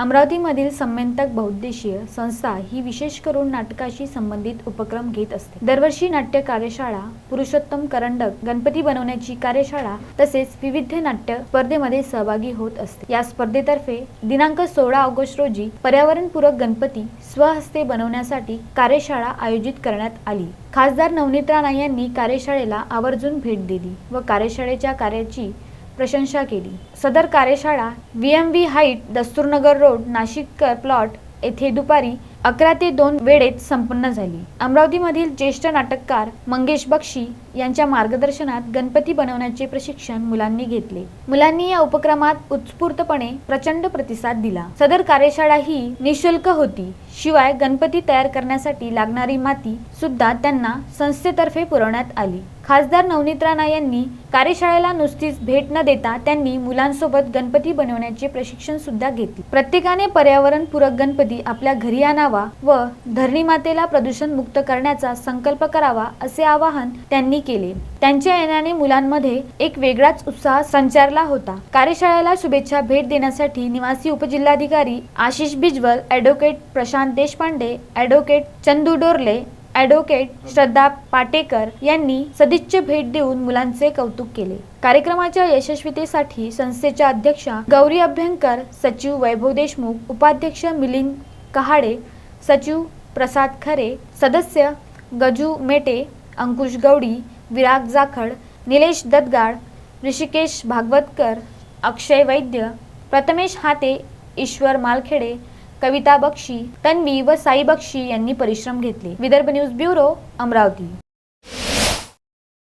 अमरावतीमधील संमेंतक बहुद्देशीय संस्था ही विशेष करून नाटकाशी संबंधित उपक्रम घेत असते. दरवर्षी नाट्य कार्यशाळा पुरुषोत्तम करंडक गणपती बनवण्याची कार्यशाळा तसेच विविध नाट्य स्पर्धेमध्ये सहभागी होत असते. या स्पर्धेतर्फे दिनांक सोळा ऑगस्ट रोजी पर्यावरणपूरक गणपती स्वहस्ते बनवण्यासाठी कार्यशाळा आयोजित करण्यात आली. खासदार नवनीत राणा यांनी कार्यशाळेला आवर्जून भेट दिली व कार्यशाळेच्या कार्याची प्रशंसा केली. सदर कार्यशाळा V M V height Dasturnagar road नाशिककर प्लॉट येथे दुपारी अकरा ते दोन वेळेत संपन्न झाली. अमरावतीमधील ज्येष्ठ नाटककार मंगेश बक्षी यांच्या मार्गदर्शनात गणपती बनवण्याचे प्रशिक्षण मुलांनी घेतले. मुलांनी या उपक्रमात उत्स्फूर्तपणे प्रचंड प्रतिसाद दिला. सदर कार्यशाळा ही निशुल्क होती. शिवाय गणपती तयार करण्यासाठी लागणारी माती सुद्धा त्यांना संस्थेतर्फे पुरवण्यात आली. खासदार नवनीत राणा यांनी कार्यशाळेला नुसतीच भेट न देता त्यांनी मुलांसोबत गणपती बनवण्याचे प्रशिक्षण सुद्धा घेतले. प्रत्येकाने पर्यावरणपूरक गणपती आपल्या घरी आणावा व धरणी मातेला प्रदूषण मुक्त करण्याचा संकल्प करावा असे आवाहन त्यांनी केले. त्यांच्या येण्याने मुलांमध्ये एक वेगळाच उत्साह संचारला होता. कार्यशाळेला शुभेच्छा भेट देण्यासाठी निवासी उपजिल्हाधिकारी Ashish Bijwal advocate Prashant Deshpande advocate Chandu Dorle advocate Shraddha Patekar यांनी सदिच्छा भेट देऊन मुलांचे कौतुक केले. कार्यक्रमाच्या यशस्वीतेसाठी संस्थेच्या अध्यक्षा गौरी अभ्यंकर सचिव वैभव देशमुख उपाध्यक्ष मिलिंद कहाडे सचिव प्रसाद खरे सदस्य गजू मेटे अंकुश गौडी विराग जाखड निलेश दत्गाड ऋषिकेश भागवतकर अक्षय वैद्य प्रथमेश हाते ईश्वर मालखेडे कविता बक्षी तन्वी व साई बक्षी यांनी परिश्रम घेतले. Vidarbha news bureau Amravati.